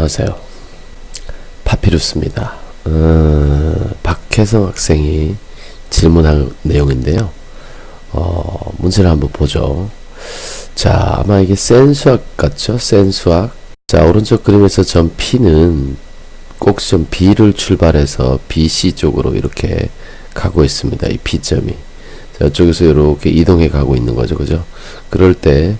안녕하세요. 파피루스입니다. 어, 박혜성 학생이 질문한 내용인데요. 어, 문제를 한번 보죠. 자, 아마 이게 센수학 같죠? 센수학. 자, 오른쪽 그림에서 점 P는 꼭지점 B를 출발해서 BC 쪽으로 이렇게 가고 있습니다. 이 P점이. 자, 이쪽에서 이렇게 이동해 가고 있는 거죠. 그죠? 그럴 때,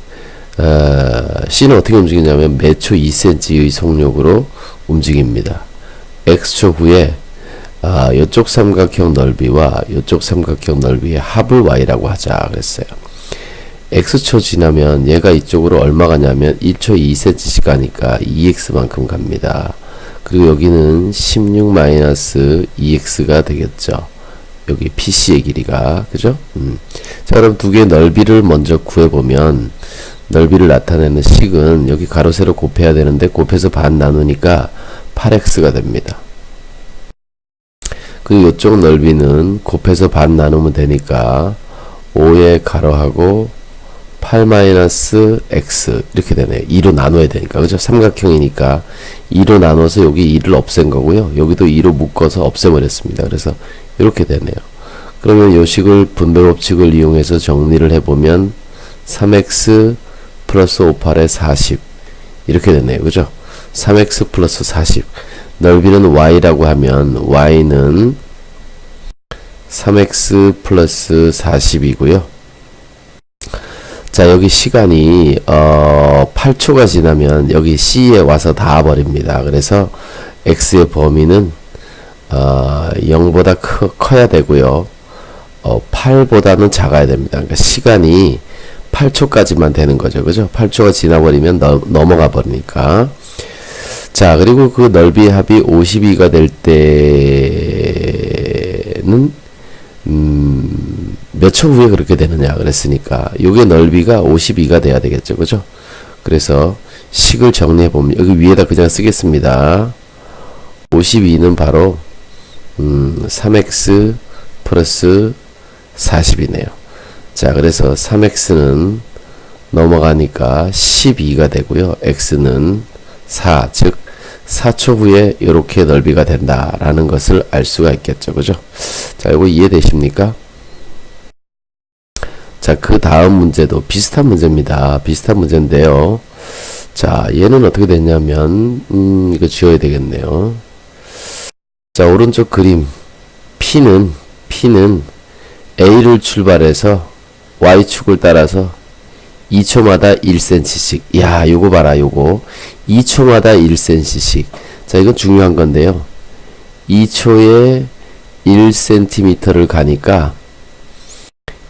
어, C는 어떻게 움직이냐면 매초 2cm의 속력으로 움직입니다. X초 후에 아, 이쪽 삼각형 넓이와 이쪽 삼각형 넓이의 합을 y라고 하자 그랬어요. x초 지나면 얘가 이쪽으로 얼마 가냐면 1초 2cm씩 가니까 2x만큼 갑니다. 그리고 여기는 16-2x가 되겠죠. 여기 PC의 길이가 그죠? 음. 자 그럼 두 개의 넓이를 먼저 구해보면 넓이를 나타내는 식은 여기 가로 세로 곱해야 되는데 곱해서 반 나누니까 8x가 됩니다. 그리고 이쪽 넓이는 곱해서 반 나누면 되니까 5의 가로하고 8 마이너스 x 이렇게 되네요. 2로 나눠야 되니까 그죠? 삼각형이니까 2로 나눠서 여기 2를 없앤 거고요. 여기도 2로 묶어서 없애버렸습니다. 그래서 이렇게 되네요. 그러면 요 식을 분배 법칙을 이용해서 정리를 해보면 3x 플러스 5, 8에 40 이렇게 되네요. 그죠? 3x 플러스 40 넓이는 y라고 하면 y는 3x 플러스 40이고요. 자 여기 시간이 어 8초가 지나면 여기 c에 와서 닿아 버립니다. 그래서 x의 범위는 어 0보다 크, 커야 되고요. 어 8보다는 작아야 됩니다. 그러니까 시간이 8초까지만 되는 거죠. 그죠? 8초가 지나버리면 너, 넘어가 버리니까. 자, 그리고 그 넓이 합이 52가 될 때는, 음, 몇 초 후에 그렇게 되느냐 그랬으니까, 요게 넓이가 52가 돼야 되겠죠. 그죠? 그래서 식을 정리해 보면, 여기 위에다 그냥 쓰겠습니다. 52는 바로, 음, 3x 플러스 40이네요. 자, 그래서 3x는 넘어가니까 12가 되고요. x는 4, 즉 4초 후에 이렇게 넓이가 된다라는 것을 알 수가 있겠죠. 그죠? 자, 이거 이해되십니까? 자, 그 다음 문제도 비슷한 문제입니다. 비슷한 문제인데요. 자, 얘는 어떻게 됐냐면 음, 이거 지워야 되겠네요. 자, 오른쪽 그림 P는 P는 A를 출발해서 Y축을 따라서 2초마다 1cm씩. 야, 요거 봐라, 요거. 2초마다 1cm씩. 자, 이건 중요한 건데요. 2초에 1cm를 가니까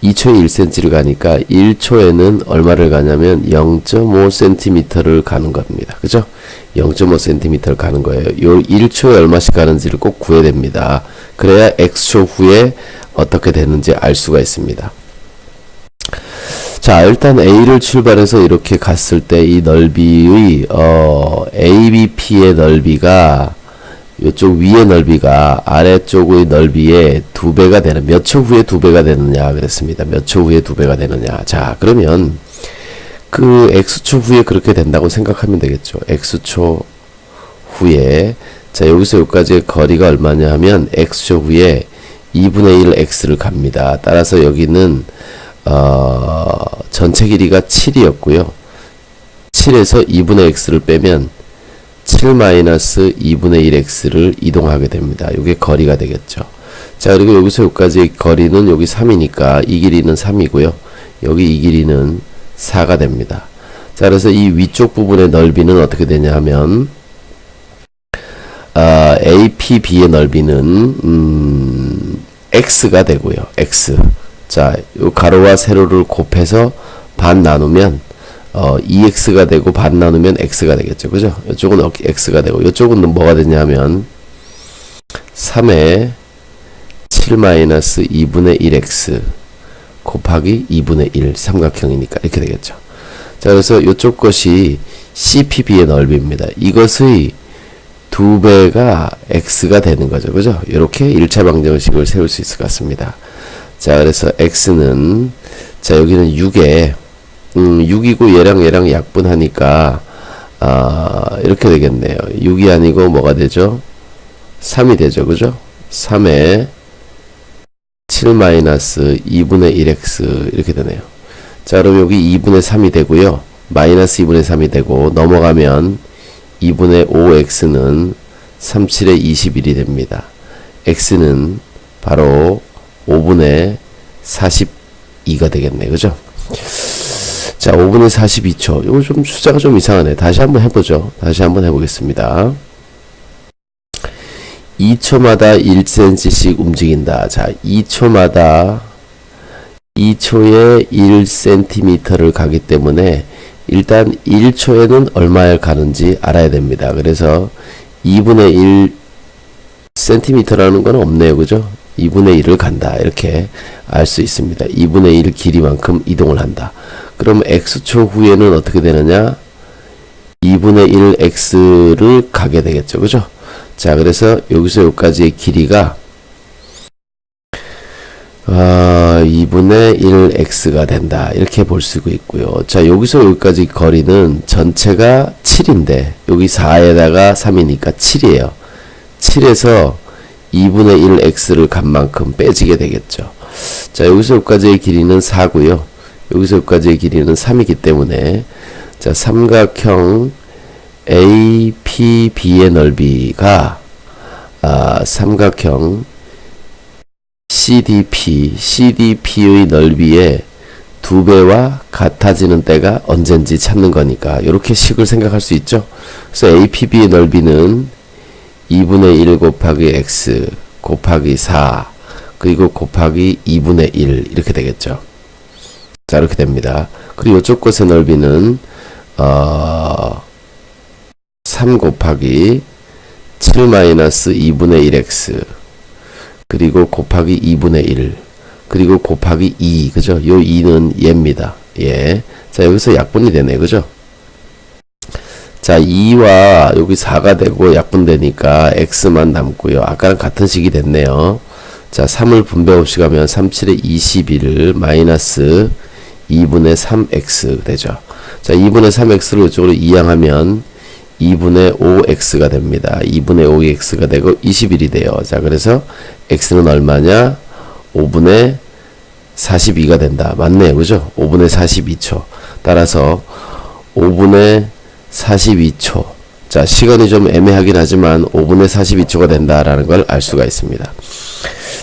2초에 1cm를 가니까 1초에는 얼마를 가냐면 0.5cm를 가는 겁니다. 그죠? 0.5cm를 가는 거예요. 요 1초에 얼마씩 가는지를 꼭 구해야 됩니다. 그래야 x초 후에 어떻게 되는지 알 수가 있습니다. 자, 일단 A를 출발해서 이렇게 갔을 때 이 넓이의 어, ABP의 넓이가 이쪽 위의 넓이가 아래쪽의 넓이의 두 배가 되는 몇 초 후에 두 배가 되느냐 그랬습니다. 몇 초 후에 두 배가 되느냐. 자, 그러면 그 x초 후에 그렇게 된다고 생각하면 되겠죠. x초 후에 자, 여기서 여기까지 거리가 얼마냐 하면 x초 후에 2분의 1 x를 갑니다. 따라서 여기는 어, 전체 길이가 7이었고요. 7에서 2분의 x를 빼면 7 마이너스 2분의 1 x를 이동하게 됩니다. 이게 거리가 되겠죠. 자, 그리고 여기서 여기까지 거리는 여기 3이니까 이 길이는 3이고요. 여기 이 길이는 4가 됩니다. 자, 그래서 이 위쪽 부분의 넓이는 어떻게 되냐 하면 어, APB의 넓이는 음, x가 되고요. x. 자, 요 가로와 세로를 곱해서 반 나누면 어, 2x가 되고 반 나누면 x가 되겠죠. 그죠? 이쪽은 x가 되고 이쪽은 뭐가 되냐면 3에 7 마이너스 2분의 1x 곱하기 2분의 1 삼각형이니까 이렇게 되겠죠. 자, 그래서 이쪽 것이 CPB의 넓이입니다. 이것의 두 배가 x가 되는 거죠. 그죠? 이렇게 1차 방정식을 세울 수 있을 것 같습니다. 자, 그래서 x는 자, 여기는 6에 음, 6이고 얘랑 얘랑 약분하니까 아, 이렇게 되겠네요. 6이 아니고 뭐가 되죠? 3이 되죠. 그죠? 3에 7 마이너스 2분의 1x 이렇게 되네요. 자, 그럼 여기 2분의 3이 되고요. 마이너스 2분의 3이 되고 넘어가면 2분의 5x는 37의 21이 됩니다. x는 바로 5분의 42가 되겠네. 그죠? 자, 5분의 42초. 이거 좀 숫자가 좀 이상하네. 다시 한번 해보죠. 다시 한번 해보겠습니다. 2초마다 1cm씩 움직인다. 자, 2초마다 2초에 1cm를 가기 때문에 일단 1초에는 얼마를 가는지 알아야 됩니다. 그래서 2분의 1 cm라는 건 없네요. 그죠? 2분의 1을 간다. 이렇게 알 수 있습니다. 2분의 1 길이만큼 이동을 한다. 그럼 x초 후에는 어떻게 되느냐? 2분의 1 x를 가게 되겠죠. 그죠? 자, 그래서 여기서 여기까지의 길이가 아, 2분의 1 x가 된다. 이렇게 볼 수가 있고요. 자, 여기서 여기까지 거리는 전체가 7인데 여기 4에다가 3이니까 7이에요. 7에서 2분의 1 x를 간 만큼 빼지게 되겠죠. 자, 여기서 여기까지의 길이는 4고요. 여기서 여기까지의 길이는 3이기 때문에 자, 삼각형 APB의 넓이가 아, 삼각형 CDP, CDP의 넓이의 두 배와 같아지는 때가 언젠지 찾는 거니까 이렇게 식을 생각할 수 있죠. 그래서 APB의 넓이는 2분의 1 곱하기 x 곱하기 4 그리고 곱하기 2분의 1 이렇게 되겠죠. 자 이렇게 됩니다. 그리고 이쪽 것의 넓이는 어, 3 곱하기 7 마이너스 2분의 1x 그리고 곱하기 2분의 1 그리고 곱하기 2 그죠? 요 2는 얘입니다. 예. 자 여기서 약분이 되네 그죠? 자 2와 여기 4가 되고 약분되니까 x만 남고요. 아까랑 같은 식이 됐네요. 자 3을 분배 없이 가면 3, 7에 21을 마이너스 2분의 3x 되죠. 자 2분의 3x를 이쪽으로 이항하면 2분의 5x가 됩니다. 2분의 5x가 되고 21이 돼요. 자, 그래서 x는 얼마냐? 5분의 42가 된다. 맞네요. 그죠? 5분의 42초. 따라서 5분의 42초. 자, 시간이 좀 애매하긴 하지만 5분의 42초가 된다라는 걸 알 수가 있습니다.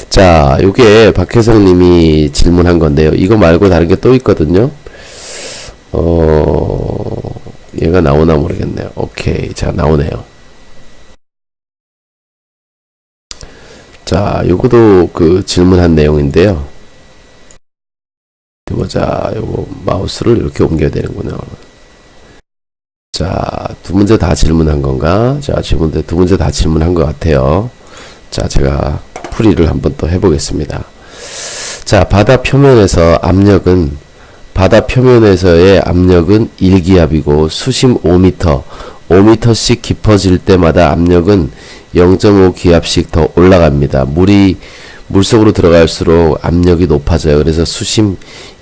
자, 요게 박혜성 님이 질문한 건데요. 이거 말고 다른 게 또 있거든요. 어, 얘가 나오나 모르겠네요. 오케이. 자, 나오네요. 자, 요거도 그 질문한 내용인데요. 보자. 요거 마우스를 이렇게 옮겨야 되는구나. 자, 두 문제 다 질문한 건가? 자, 질문대 두 문제 다 질문한 것 같아요. 자, 제가 풀이를 한번 또 해보겠습니다. 자, 바다 표면에서 압력은 바다 표면에서의 압력은 1기압이고 수심 5m, 5m씩 깊어질 때마다 압력은 0.5기압씩 더 올라갑니다. 물이 물속으로 들어갈수록 압력이 높아져요. 그래서 수심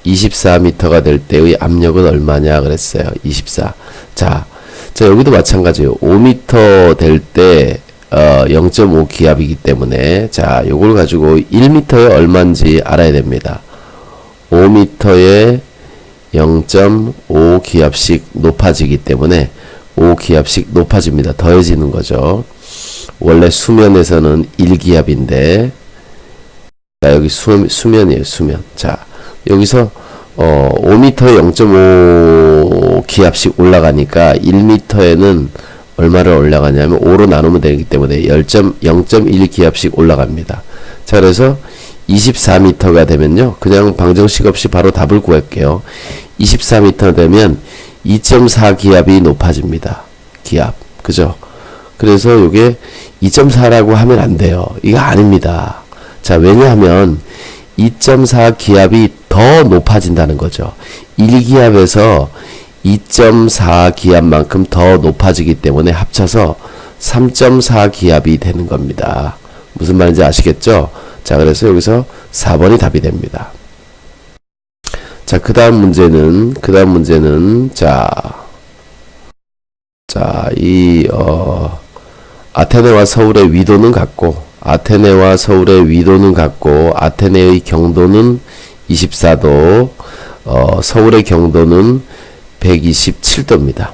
24m가 될 때의 압력은 얼마냐 그랬어요. 24. 자, 자 여기도 마찬가지예요. 5m 될때 어, 0.5 기압이기 때문에 자, 요걸 가지고 1m에 얼마인지 알아야 됩니다. 5m에 0.5 기압씩 높아지기 때문에 5 기압씩 높아집니다. 더해지는 거죠. 원래 수면에서는 1기압인데 자, 여기 수, 수면이에요. 수면. 자, 여기서 어, 5m에 0.5 기압씩 올라가니까 1m에는 얼마를 올라가냐면 5로 나누면 되기 때문에 0.1 기압씩 올라갑니다. 자, 그래서 24m가 되면요. 그냥 방정식 없이 바로 답을 구할게요. 24m 되면 2.4 기압이 높아집니다. 기압. 그죠? 그래서 이게 2.4라고 하면 안 돼요. 이거 아닙니다. 자, 왜냐하면 2.4 기압이 더 높아진다는 거죠. 1기압에서 2.4 기압만큼 더 높아지기 때문에 합쳐서 3.4 기압이 되는 겁니다. 무슨 말인지 아시겠죠? 자, 그래서 여기서 4번이 답이 됩니다. 자, 그 다음 문제는, 그 다음 문제는, 자, 자, 이, 어, 아테네와 서울의 위도는 같고, 아테네와 서울의 위도는 같고, 아테네의 경도는 24도, 어, 서울의 경도는 127도입니다.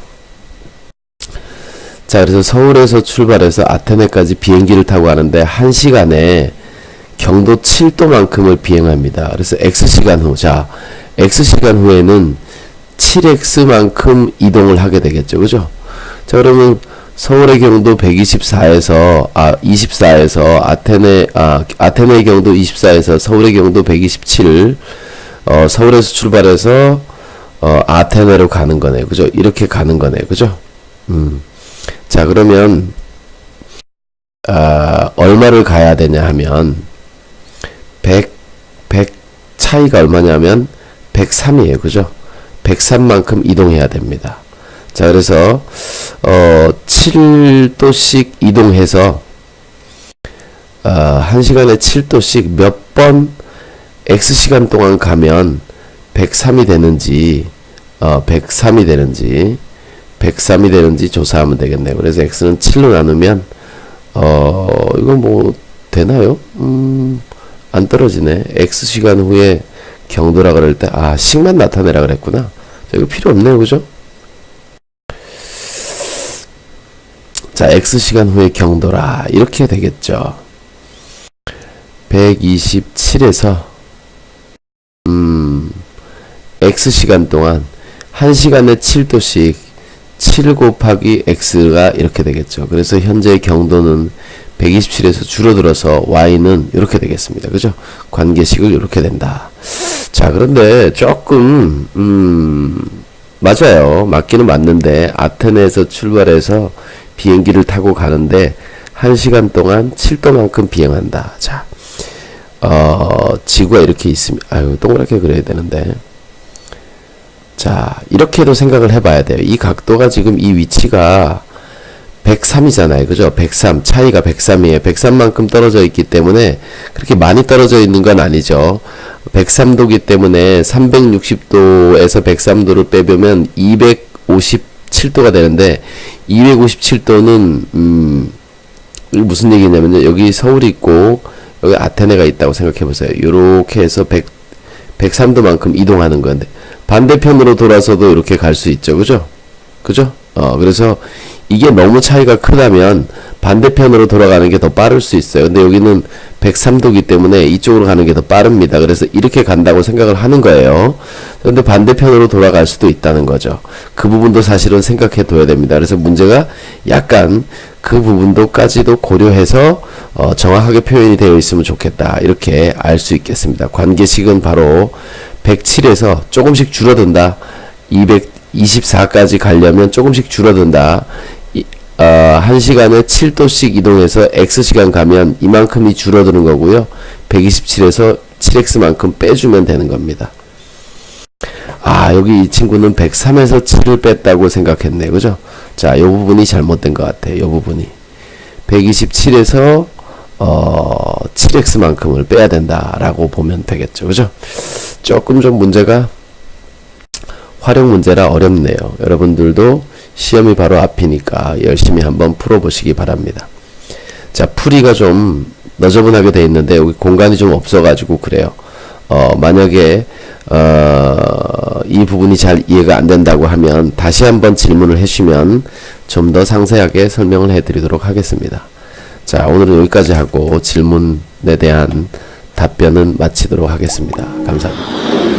자, 그래서 서울에서 출발해서 아테네까지 비행기를 타고 가는데 1시간에 경도 7도만큼을 비행합니다. 그래서 X시간 후, 자, X시간 후에는 7X만큼 이동을 하게 되겠죠. 그죠? 자, 그러면 서울의 경도 124에서, 아, 24에서 아테네, 아, 아테네의 경도 24에서 서울의 경도 127, 어, 서울에서 출발해서, 어, 아테네로 가는 거네요. 그죠? 이렇게 가는 거네요. 그죠? 음. 자, 그러면, 아, 얼마를 가야 되냐 하면, 100, 100 차이가 얼마냐면, 103이에요. 그죠? 103만큼 이동해야 됩니다. 자, 그래서, 어, 7도씩 이동해서, 어, 1시간에 7도씩 몇 번 X시간 동안 가면 103이 되는지, 어, 103이 되는지, 103이 되는지 조사하면 되겠네요. 그래서 X는 7로 나누면, 어, 이거 뭐, 되나요? 음, 안 떨어지네. X시간 후에 경도라 그럴 때, 아, 식만 나타내라 그랬구나. 자, 이거 필요 없네요. 그죠? 자, X시간 후에 경도라. 이렇게 되겠죠. 127에서, 음, X시간 동안 1시간에 7도씩 7 곱하기 X가 이렇게 되겠죠. 그래서 현재 경도는 127에서 줄어들어서 Y는 이렇게 되겠습니다. 그죠? 관계식을 이렇게 된다. 자, 그런데 조금, 음, 맞아요. 맞기는 맞는데, 아테네에서 출발해서 비행기를 타고 가는데, 1시간 동안 7도만큼 비행한다. 자, 어, 지구가 이렇게 있으면, 아유, 동그랗게 그려야 되는데. 자, 이렇게도 생각을 해봐야 돼요. 이 각도가 지금 이 위치가 103이잖아요. 그죠? 103. 차이가 103이에요. 103만큼 떨어져 있기 때문에 그렇게 많이 떨어져 있는 건 아니죠. 103도기 때문에 360도에서 103도를 빼보면 257도가 되는데 257도는 음, 무슨 얘기냐면요. 여기 서울이 있고 여기 아테네가 있다고 생각해 보세요. 요렇게 해서 100, 103도만큼 이동하는 건데 반대편으로 돌아서도 이렇게 갈 수 있죠. 그죠? 그죠? 어, 그래서 이게 너무 차이가 크다면 반대편으로 돌아가는 게 더 빠를 수 있어요. 근데 여기는 103도기 때문에 이쪽으로 가는 게 더 빠릅니다. 그래서 이렇게 간다고 생각을 하는 거예요. 그런데 반대편으로 돌아갈 수도 있다는 거죠. 그 부분도 사실은 생각해 둬야 됩니다. 그래서 문제가 약간 그 부분도까지도 고려해서 어, 정확하게 표현이 되어 있으면 좋겠다. 이렇게 알 수 있겠습니다. 관계식은 바로 107에서 조금씩 줄어든다. 224까지 가려면 조금씩 줄어든다. 이, 어, 1시간에 7도씩 이동해서 X시간 가면 이만큼이 줄어드는 거고요. 127에서 7X만큼 빼주면 되는 겁니다. 아, 여기 이 친구는 103에서 7을 뺐다고 생각했네. 그죠? 자, 요 부분이 잘못된 것 같아요. 요 부분이. 127에서 어, 7x만큼을 빼야 된다라고 보면 되겠죠. 그죠? 조금 좀 문제가 활용 문제라 어렵네요. 여러분들도 시험이 바로 앞이니까 열심히 한번 풀어보시기 바랍니다. 자, 풀이가 좀 너저분하게 돼 있는데 여기 공간이 좀 없어가지고 그래요. 어, 만약에 어, 이 부분이 잘 이해가 안 된다고 하면 다시 한번 질문을 해주시면 좀 더 상세하게 설명을 해드리도록 하겠습니다. 자, 오늘은 여기까지 하고 질문에 대한 답변은 마치도록 하겠습니다. 감사합니다.